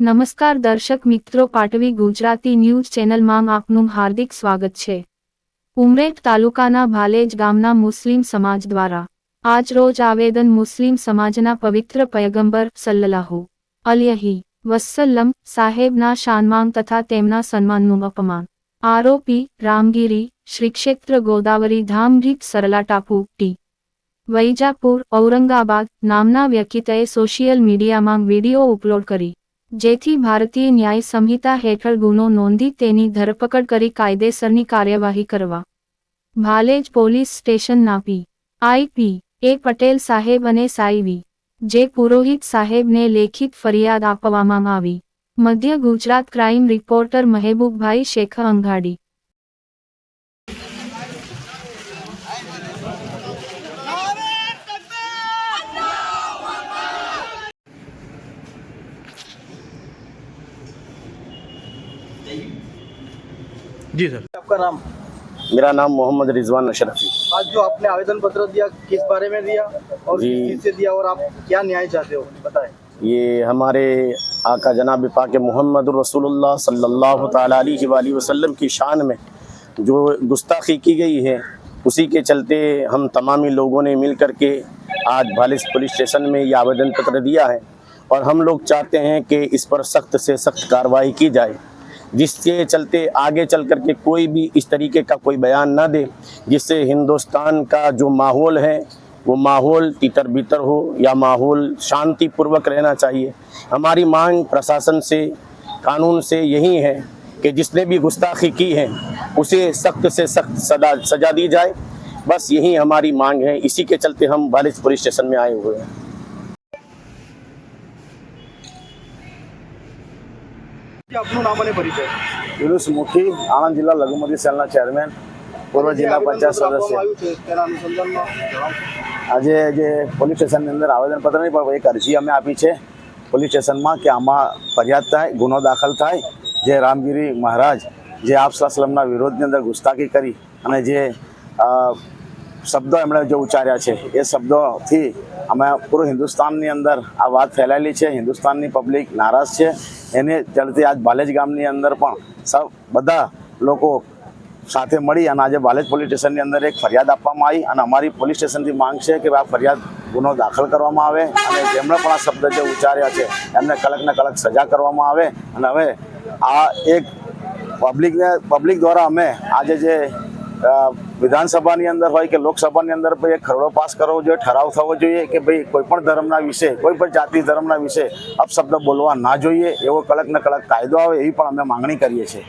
નમસ્કાર દર્શક મિત્રો, પાટવી ગુજરાતી ન્યૂઝ ચેનલમાં આપનું હાર્દિક સ્વાગત છે. ઉમરેઠ તાલુકાના ભાલેજ ગામના મુસ્લિમ સમાજ દ્વારા આજ રોજ આવેદન મુસ્લિમ સમાજના પવિત્ર પયગંબર સલ્લાહુ અલયહી વસ્સલ્લમ સાહેબના શાનમાન તથા તેમના સન્માનનું અપમાન. આરોપી રામગીરી શ્રીક્ષેત્ર ગોદાવરી ધામ રીત સરલા ટાપુ, ટી. વૈજાપુર, ઔરંગાબાદ નામના વ્યક્તિએ સોશિયલ મીડિયામાં વીડિયો અપલોડ કરી જેથી ભારતીય ન્યાય સંહિતા હેઠળ ગુનો નોંધી તેની ધરપકડ કરી કાયદેસરની કાર્યવાહી કરવા. ભાલેજ પોલીસ સ્ટેશનના પી. આઈપી એ પટેલ સાહેબ અને સાઈવી જે પુરોહિત સાહેબને લેખિત ફરિયાદ આપવામાં આવી. મધ્ય ગુજરાત ક્રાઇમ રિપોર્ટર મહેબૂબભાઈ શેખ અંગાડી. जी सर। आपका नाम? मेरा नाम मोहम्मद रिजवान अशरफी। आज जो आपने आवेदन पत्र दिया किस बारे में दिया और किस से दिया और आप क्या न्याय चाहते हो? बताएँ। ये हमारे आका जनाब पाक मोहम्मद रसूलुल्लाह सल्लल्लाहु अलैहि वाली वसल्लम की शान में जो गुस्ताखी की गई है उसी के चलते हम तमामी लोगों ने मिल कर के आज भालिस पुलिस स्टेशन में ये आवेदन पत्र दिया है और हम लोग चाहते हैं कि इस पर सख्त से सख्त कार्रवाई की जाए। जिसके चलते आगे चल कर के कोई भी इस तरीके का कोई बयान ना दे, जिससे हिंदुस्तान का जो माहौल है, वो माहौल तितर बितर हो या माहौल शांतिपूर्वक रहना चाहिए। हमारी मांग प्रशासन से, कानून से यही है कि जिसने भी गुस्ताखी की है, उसे सख्त से सख्त सजा सजा दी जाए। बस यही हमारी मांग है। इसी के चलते हम बालिश पुलिस स्टेशन में आए हुए हैं। આપનું નામ અને પરિચય યુનુસ મુખી આણંદ જિલ્લા લઘુમતી સેલના ચેરમેન પૂર્વ જિલ્લા પંચાયત સદસ્ય. આજે જે પોલીસ સ્ટેશનની અંદર આવેદનપત્ર નહીં પણ એક અરજી અમે આપી છે પોલીસ સ્ટેશનમાં કે આમાં ફરિયાદ થાય ગુનો દાખલ થાય જે રામગીરી મહારાજ જે આપસલાસલમના વિરોધની અંદર ગુસ્તાખી કરી અને જે શબ્દો એમણે જે ઉચ્ચાર્યા છે, એ શબ્દોથી અમે પૂરું હિન્દુસ્તાનની અંદર આ વાત ફેલાયેલી છે. હિન્દુસ્તાનની પબ્લિક નારાજ છે. એને ચલતી આજ બાલેજ ગામની અંદર પણ સૌ બધા લોકો સાથે મળી અને આજે બાલેજ પોલીસ સ્ટેશનની અંદર એક ફરિયાદ આપવામાં આવી અને અમારી પોલીસ સ્ટેશનથી માંગ છે કે આ ફરિયાદ ગુનો દાખલ કરવામાં આવે અને જેમણે પણ આ શબ્દ જે ઉચ્ચાર્યા છે, એમને કડકને કડક સજા કરવામાં આવે. અને હવે આ એક પબ્લિકને પબ્લિક દ્વારા અમે આજે જે વિધાનસભાની અંદર હોય કે લોકસભાની અંદર ભાઈ એક ખરડો પાસ કરવો જોઈએ, ઠરાવ થવો જોઈએ કે ભાઈ કોઈ પણ ધર્મના વિશે કોઈ પણ જાતિ ધર્મના વિશે અપશબ્દ બોલવા ના જોઈએ, એવો કડક ને કડક કાયદો આવે એવી પણ અમે માંગણી કરીએ છીએ.